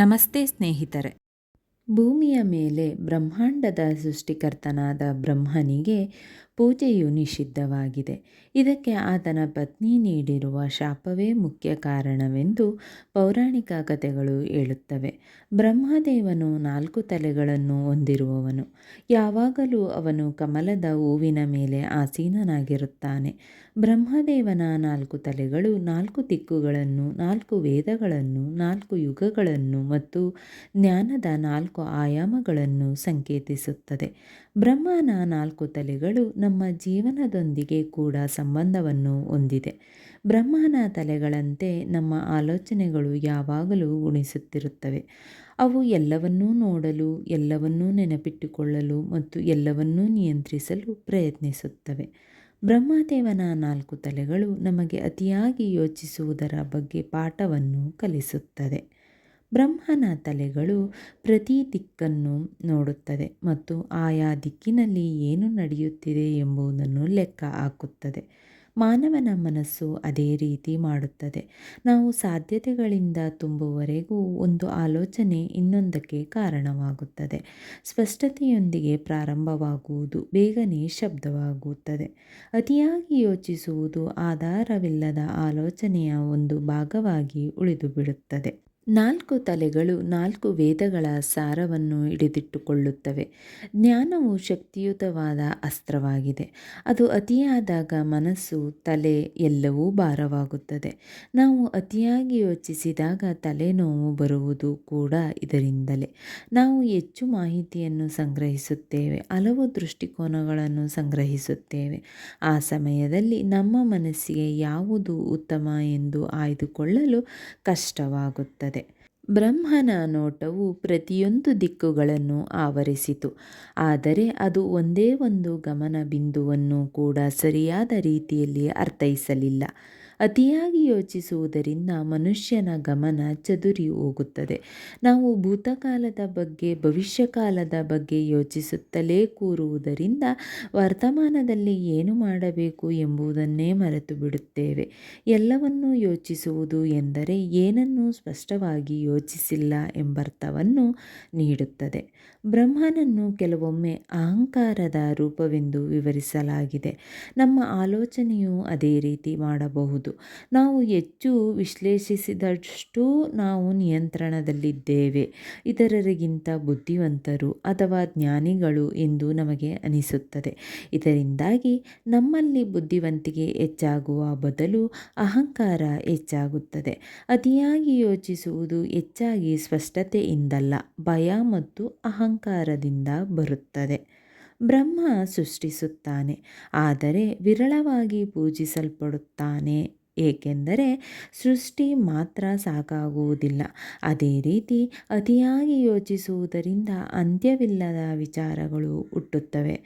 ನಮಸ್ತೆ ಸ್ನೇಹಿತರೆ. ಭೂಮಿಯ ಮೇಲೆ ಬ್ರಹ್ಮಾಂಡದ ಸೃಷ್ಟಿಕರ್ತನಾದ ಬ್ರಹ್ಮನಿಗೆ ಪೂಜೆಯು ನಿಷಿದ್ಧವಾಗಿದೆ. ಇದಕ್ಕೆ ಆತನ ಪತ್ನಿ ನೀಡಿರುವ ಶಾಪವೇ ಮುಖ್ಯ ಕಾರಣವೆಂದು ಪೌರಾಣಿಕ ಕಥೆಗಳು ಹೇಳುತ್ತವೆ. ಬ್ರಹ್ಮದೇವನು ನಾಲ್ಕು ತಲೆಗಳನ್ನು ಹೊಂದಿರುವವನು. ಯಾವಾಗಲೂ ಅವನು ಕಮಲದ ಹೂವಿನ ಮೇಲೆ ಆಸೀನನಾಗಿರುತ್ತಾನೆ. ಬ್ರಹ್ಮದೇವನ ನಾಲ್ಕು ತಲೆಗಳು ನಾಲ್ಕು ದಿಕ್ಕುಗಳನ್ನು, ನಾಲ್ಕು ವೇದಗಳನ್ನು, ನಾಲ್ಕು ಯುಗಗಳನ್ನು ಮತ್ತು ಜ್ಞಾನದ ನಾಲ್ಕು ಆಯಾಮಗಳನ್ನು ಸಂಕೇತಿಸುತ್ತದೆ. ಬ್ರಹ್ಮನ ನಾಲ್ಕು ತಲೆಗಳು ನಮ್ಮ ಜೀವನದೊಂದಿಗೆ ಕೂಡ ಸಂಬಂಧವನ್ನು ಹೊಂದಿದೆ. ಬ್ರಹ್ಮನ ತಲೆಗಳಂತೆ ನಮ್ಮ ಆಲೋಚನೆಗಳು ಯಾವಾಗಲೂ ಗುಣಿಸುತ್ತಿರುತ್ತವೆ ಅವು ಎಲ್ಲವನ್ನೂ ನೋಡಲು, ಎಲ್ಲವನ್ನೂ ನೆನಪಿಟ್ಟುಕೊಳ್ಳಲು ಮತ್ತು ಎಲ್ಲವನ್ನೂ ನಿಯಂತ್ರಿಸಲು ಪ್ರಯತ್ನಿಸುತ್ತವೆ. ಬ್ರಹ್ಮದೇವನ ನಾಲ್ಕು ತಲೆಗಳು ನಮಗೆ ಅತಿಯಾಗಿ ಯೋಚಿಸುವುದರ ಬಗ್ಗೆ ಪಾಠವನ್ನು ಕಲಿಸುತ್ತದೆ. ಬ್ರಹ್ಮನ ತಲೆಗಳು ಪ್ರತಿ ದಿಕ್ಕನ್ನು ನೋಡುತ್ತದೆ ಮತ್ತು ಆಯಾ ದಿಕ್ಕಿನಲ್ಲಿ ಏನು ನಡೆಯುತ್ತಿದೆ ಎಂಬುದನ್ನು ಲೆಕ್ಕ ಹಾಕುತ್ತದೆ. ಮಾನವನ ಮನಸ್ಸು ಅದೇ ರೀತಿ ಮಾಡುತ್ತದೆ. ನಾವು ಸಾಧ್ಯತೆಗಳಿಂದ ತುಂಬುವವರೆಗೂ ಒಂದು ಆಲೋಚನೆ ಇನ್ನೊಂದಕ್ಕೆ ಕಾರಣವಾಗುತ್ತದೆ. ಸ್ಪಷ್ಟತೆಯೊಂದಿಗೆ ಪ್ರಾರಂಭವಾಗುವುದು ಬೇಗನೆ ಶಬ್ದವಾಗುತ್ತದೆ. ಅತಿಯಾಗಿ ಯೋಚಿಸುವುದು ಆಧಾರವಿಲ್ಲದ ಆಲೋಚನೆಯ ಒಂದು ಭಾಗವಾಗಿ ಉಳಿದುಬಿಡುತ್ತದೆ. ನಾಲ್ಕು ತಲೆಗಳು, ನಾಲ್ಕು ವೇದಗಳ ಸಾರವನ್ನು ಹಿಡಿದಿಟ್ಟುಕೊಳ್ಳುತ್ತವೆ. ಜ್ಞಾನವು ಶಕ್ತಿಯುತವಾದ ಅಸ್ತ್ರವಾಗಿದೆ. ಅದು ಅತಿಯಾದಾಗ ಮನಸ್ಸು, ತಲೆ ಎಲ್ಲವೂ ಭಾರವಾಗುತ್ತದೆ. ನಾವು ಅತಿಯಾಗಿ ಯೋಚಿಸಿದಾಗ ತಲೆನೋವು ಬರುವುದು ಕೂಡ ಇದರಿಂದಲೇ. ನಾವು ಹೆಚ್ಚು ಮಾಹಿತಿಯನ್ನು ಸಂಗ್ರಹಿಸುತ್ತೇವೆ, ಹಲವು ದೃಷ್ಟಿಕೋನಗಳನ್ನು ಸಂಗ್ರಹಿಸುತ್ತೇವೆ. ಆ ಸಮಯದಲ್ಲಿ ನಮ್ಮ ಮನಸ್ಸಿಗೆ ಯಾವುದು ಉತ್ತಮ ಎಂದು ಆಯ್ದುಕೊಳ್ಳಲು ಕಷ್ಟವಾಗುತ್ತದೆ. ಬ್ರಹ್ಮನ ನೋಟವು ಪ್ರತಿಯೊಂದು ದಿಕ್ಕುಗಳನ್ನು ಆವರಿಸಿತು. ಆದರೆ ಅದು ಒಂದೇ ಒಂದು ಗಮನ ಬಿಂದುವನ್ನು ಕೂಡ ಸರಿಯಾದ ರೀತಿಯಲ್ಲಿ ಅರ್ಥೈಸಲಿಲ್ಲ. ಅತಿಯಾಗಿ ಯೋಚಿಸುವುದರಿಂದ ಮನುಷ್ಯನ ಗಮನ ಚದುರಿ ಹೋಗುತ್ತದೆ. ನಾವು ಭೂತಕಾಲದ ಬಗ್ಗೆ, ಭವಿಷ್ಯಕಾಲದ ಬಗ್ಗೆ ಯೋಚಿಸುತ್ತಲೇ ಕೂರುವುದರಿಂದ ವರ್ತಮಾನದಲ್ಲಿ ಏನು ಮಾಡಬೇಕು ಎಂಬುದನ್ನೇ ಮರೆತು ಬಿಡುತ್ತೇವೆ. ಎಲ್ಲವನ್ನೂ ಯೋಚಿಸುವುದು ಎಂದರೆ ಏನನ್ನೂ ಸ್ಪಷ್ಟವಾಗಿ ಯೋಚಿಸಿಲ್ಲ ಎಂಬರ್ಥವನ್ನು ನೀಡುತ್ತದೆ. ಬ್ರಹ್ಮನನ್ನು ಕೆಲವೊಮ್ಮೆ ಅಹಂಕಾರದ ರೂಪವೆಂದು ವಿವರಿಸಲಾಗಿದೆ. ನಮ್ಮ ಆಲೋಚನೆಯು ಅದೇ ರೀತಿ ಮಾಡಬಹುದು. ನಾವು ಹೆಚ್ಚು ವಿಶ್ಲೇಷಿಸಿದಷ್ಟು ನಾವು ನಿಯಂತ್ರಣದಲ್ಲಿದ್ದೇವೆ. ಇತರರಿಗಿಂತ ಬುದ್ಧಿವಂತರು ಅಥವಾ ಜ್ಞಾನಿಗಳು ಎಂದು ನಮಗೆ ಅನಿಸುತ್ತದೆ. ಇದರಿಂದಾಗಿ ನಮ್ಮಲ್ಲಿ ಬುದ್ಧಿವಂತಿಕೆ ಹೆಚ್ಚಾಗುವ ಬದಲು ಅಹಂಕಾರ ಹೆಚ್ಚಾಗುತ್ತದೆ. ಅತಿಯಾಗಿ ಯೋಚಿಸುವುದು ಹೆಚ್ಚಾಗಿ ಸ್ಪಷ್ಟತೆಯಿಂದಲ್ಲ, ಭಯ ಮತ್ತು ಅಹಂಕಾರದಿಂದ ಬರುತ್ತದೆ. ಬ್ರಹ್ಮ ಸೃಷ್ಟಿಸುತ್ತಾನೆ, ಆದರೆ ವಿರಳವಾಗಿ ಪೂಜಿಸಲ್ಪಡುತ್ತಾನೆ. ಏಕೆಂದರೆ ಸೃಷ್ಟಿ ಮಾತ್ರ ಸಾಕಾಗುವುದಿಲ್ಲ. ಅದೇ ರೀತಿ ಅತಿಯಾಗಿ ಯೋಚಿಸುವುದರಿಂದ ಅಂತ್ಯವಿಲ್ಲದ ವಿಚಾರಗಳು ಹುಟ್ಟುತ್ತವೆ.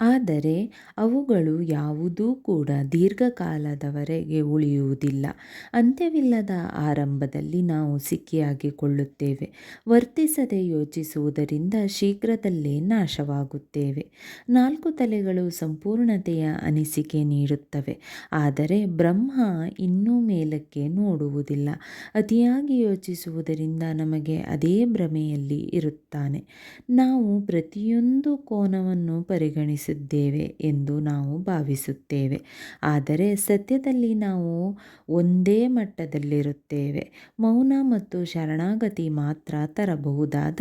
ಆದರೆ ಅವುಗಳು ಯಾವುದೂ ಕೂಡ ದೀರ್ಘಕಾಲದವರೆಗೆ ಉಳಿಯುವುದಿಲ್ಲ. ಅಂತ್ಯವಿಲ್ಲದ ಆರಂಭದಲ್ಲಿ ನಾವು ಸಿಕ್ಕಿಯಾಗಿಕೊಳ್ಳುತ್ತೇವೆ ವರ್ತಿಸದೆ ಯೋಚಿಸುವುದರಿಂದ ಶೀಘ್ರದಲ್ಲೇ ನಾಶವಾಗುತ್ತೇವೆ. ನಾಲ್ಕು ತಲೆಗಳು ಸಂಪೂರ್ಣತೆಯ ಅನಿಸಿಕೆ ನೀಡುತ್ತವೆ. ಆದರೆ ಬ್ರಹ್ಮ ಇನ್ನೂ ಮೇಲಕ್ಕೆ ನೋಡುವುದಿಲ್ಲ. ಅತಿಯಾಗಿ ಯೋಚಿಸುವುದರಿಂದ ನಮಗೆ ಅದೇ ಭ್ರಮೆಯಲ್ಲಿ ಇರುತ್ತಾನೆ. ನಾವು ಪ್ರತಿಯೊಂದು ಕೋನವನ್ನು ಪರಿಗಣಿಸಿ ಎಂದು ನಾವು ಭಾವಿಸುತ್ತೇವೆ. ಆದರೆ ಸತ್ಯದಲ್ಲಿ ನಾವು ಒಂದೇ ಮಟ್ಟದಲ್ಲಿರುತ್ತೇವೆ. ಮೌನ ಮತ್ತು ಶರಣಾಗತಿ ಮಾತ್ರ ತರಬಹುದಾದ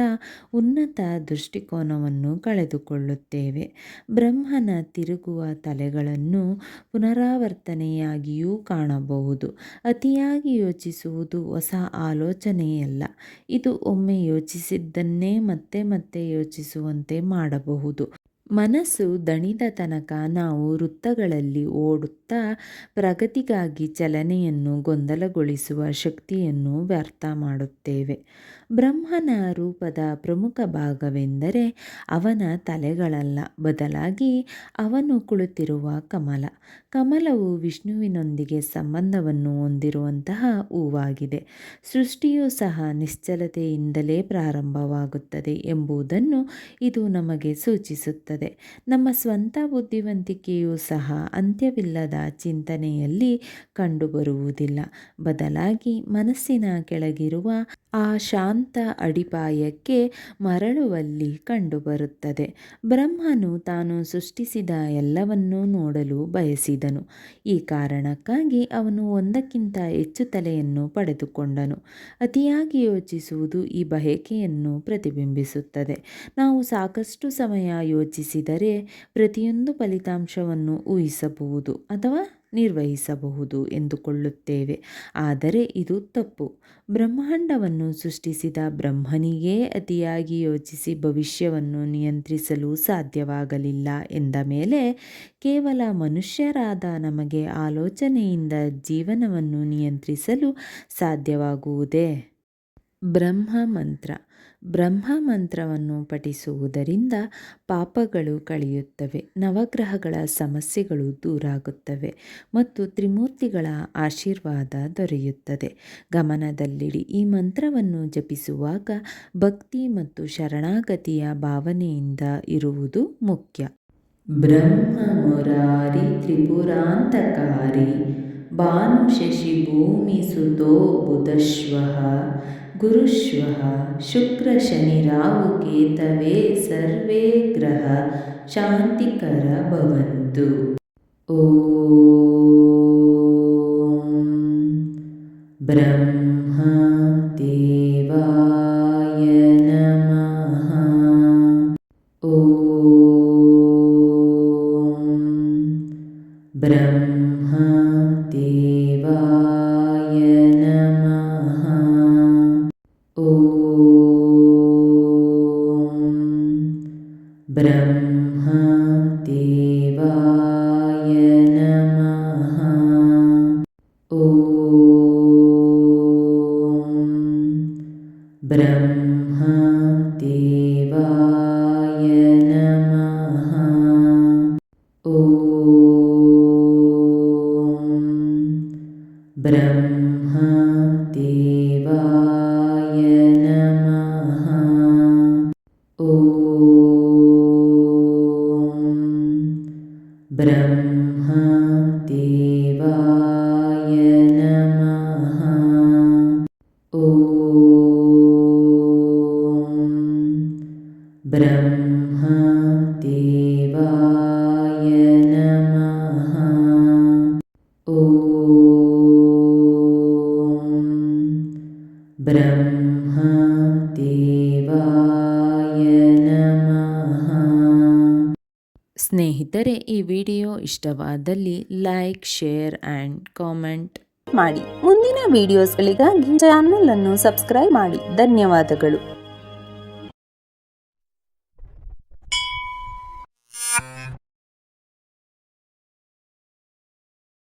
ಉನ್ನತ ದೃಷ್ಟಿಕೋನವನ್ನು ಕಳೆದುಕೊಳ್ಳುತ್ತೇವೆ. ಬ್ರಹ್ಮನ ತಿರುಗುವ ತಲೆಗಳನ್ನು ಪುನರಾವರ್ತನೆಯಾಗಿಯೂ ಕಾಣಬಹುದು. ಅತಿಯಾಗಿ ಯೋಚಿಸುವುದು ಹೊಸ ಆಲೋಚನೆಯಲ್ಲ. ಇದು ಒಮ್ಮೆ ಯೋಚಿಸಿದ್ದನ್ನೇ ಮತ್ತೆ ಮತ್ತೆ ಯೋಚಿಸುವಂತೆ ಮಾಡಬಹುದು. ಮನಸ್ಸು ದಣಿದ ತನಕ ನಾವು ವೃತ್ತಗಳಲ್ಲಿ ಓಡುತ್ತಾ ಪ್ರಗತಿಗಾಗಿ ಚಲನೆಯನ್ನು ಗೊಂದಲಗೊಳಿಸುವ ಶಕ್ತಿಯನ್ನು ವ್ಯರ್ಥ ಮಾಡುತ್ತೇವೆ. ಬ್ರಹ್ಮನ ರೂಪದ ಪ್ರಮುಖ ಭಾಗವೆಂದರೆ ಅವನ ತಲೆಗಳಲ್ಲ. ಬದಲಾಗಿ ಅವನು ಕುಳಿತಿರುವ ಕಮಲ. ಕಮಲವು ವಿಷ್ಣುವಿನೊಂದಿಗೆ ಸಂಬಂಧವನ್ನು ಹೊಂದಿರುವಂತಹ ಹೂವಾಗಿದೆ. ಸೃಷ್ಟಿಯು ಸಹ ನಿಶ್ಚಲತೆಯಿಂದಲೇ ಪ್ರಾರಂಭವಾಗುತ್ತದೆ ಎಂಬುದನ್ನು ಇದು ನಮಗೆ ಸೂಚಿಸುತ್ತದೆ. ನಮ್ಮ ಸ್ವಂತ ಬುದ್ಧಿವಂತಿಕೆಯೂ ಸಹ ಅಂತ್ಯವಿಲ್ಲದ ಚಿಂತನೆಯಲ್ಲಿ ಕಂಡುಬರುವುದಿಲ್ಲ. ಬದಲಾಗಿ ಮನಸ್ಸಿನ ಕೆಳಗಿರುವ ಆ ಶಾಂತ ಅಡಿಪಾಯಕ್ಕೆ ಮರಳುವಲ್ಲಿ ಕಂಡುಬರುತ್ತದೆ. ಬ್ರಹ್ಮನು ತಾನು ಸೃಷ್ಟಿಸಿದ ಎಲ್ಲವನ್ನೂ ನೋಡಲು ಬಯಸಿದನು. ಈ ಕಾರಣಕ್ಕಾಗಿ ಅವನು ಒಂದಕ್ಕಿಂತ ಹೆಚ್ಚು ತಲೆಯನ್ನು ಪಡೆದುಕೊಂಡನು. ಅತಿಯಾಗಿ ಯೋಚಿಸುವುದು ಈ ಬಯಕೆಯನ್ನು ಪ್ರತಿಬಿಂಬಿಸುತ್ತದೆ. ನಾವು ಸಾಕಷ್ಟು ಸಮಯ ಯೋಚಿಸಿದರೆ ಪ್ರತಿಯೊಂದು ಫಲಿತಾಂಶವನ್ನು ಊಹಿಸಬಹುದು, ಅಥವಾ? ನಿರ್ವಹಿಸಬಹುದು ಎಂದುಕೊಳ್ಳುತ್ತೇವೆ. ಆದರೆ ಇದು ತಪ್ಪು. ಬ್ರಹ್ಮಾಂಡವನ್ನು ಸೃಷ್ಟಿಸಿದ ಬ್ರಹ್ಮನಿಗೇ ಅತಿಯಾಗಿ ಯೋಚಿಸಿ ಭವಿಷ್ಯವನ್ನು ನಿಯಂತ್ರಿಸಲು ಸಾಧ್ಯವಾಗಲಿಲ್ಲ ಎಂದ ಮೇಲೆ ಕೇವಲ ಮನುಷ್ಯರಾದ ನಮಗೆ ಆಲೋಚನೆಯಿಂದ ಜೀವನವನ್ನು ನಿಯಂತ್ರಿಸಲು ಸಾಧ್ಯವಾಗುವುದೇ? ಬ್ರಹ್ಮ ಮಂತ್ರ. ಬ್ರಹ್ಮ ಮಂತ್ರವನ್ನು ಪಠಿಸುವುದರಿಂದ ಪಾಪಗಳು ಕಳೆಯುತ್ತವೆ, ನವಗ್ರಹಗಳ ಸಮಸ್ಯೆಗಳು ದೂರಾಗುತ್ತವೆ ಮತ್ತು ತ್ರಿಮೂರ್ತಿಗಳ ಆಶೀರ್ವಾದ ದೊರೆಯುತ್ತದೆ. ಗಮನದಲ್ಲಿಡಿ, ಈ ಮಂತ್ರವನ್ನು ಜಪಿಸುವಾಗ ಭಕ್ತಿ ಮತ್ತು ಶರಣಾಗತಿಯ ಭಾವನೆಯಿಂದ ಇರುವುದು ಮುಖ್ಯ. ಬ್ರಹ್ಮ ಮುರಾರಿ ತ್ರಿಪುರಾಂತಕಾರಿ ಭಾನು ಶಶಿ ಭೂಮಿ ಸುತೋ ಬುಧಶ್ವಃ गुरुश्वः शुक्रशनिराहुकेतवे सर्वे ग्रह शान्तिकर भवन्तु। ॐ ब्रह्म देवाय नमः। ॐ ब्रह्म ब्रह्मा देवाय नमः ॐ ब्रह्मा देव ಸ್ನೇಹಿತರೆ ಈ ವಿಡಿಯೋ ಇಷ್ಟವಾದಲ್ಲಿ ಲೈಕ್, ಶೇರ್ ಅಂಡ್ ಕಾಮೆಂಟ್ ಮಾಡಿ. ಮುಂದಿನ ವಿಡಿಯೋಸ್ಗಳಿಗಾಗಿ ಚಾನಲ್ ಅನ್ನು ಸಬ್ಸ್ಕ್ರೈಬ್ ಮಾಡಿ. ಧನ್ಯವಾದಗಳು.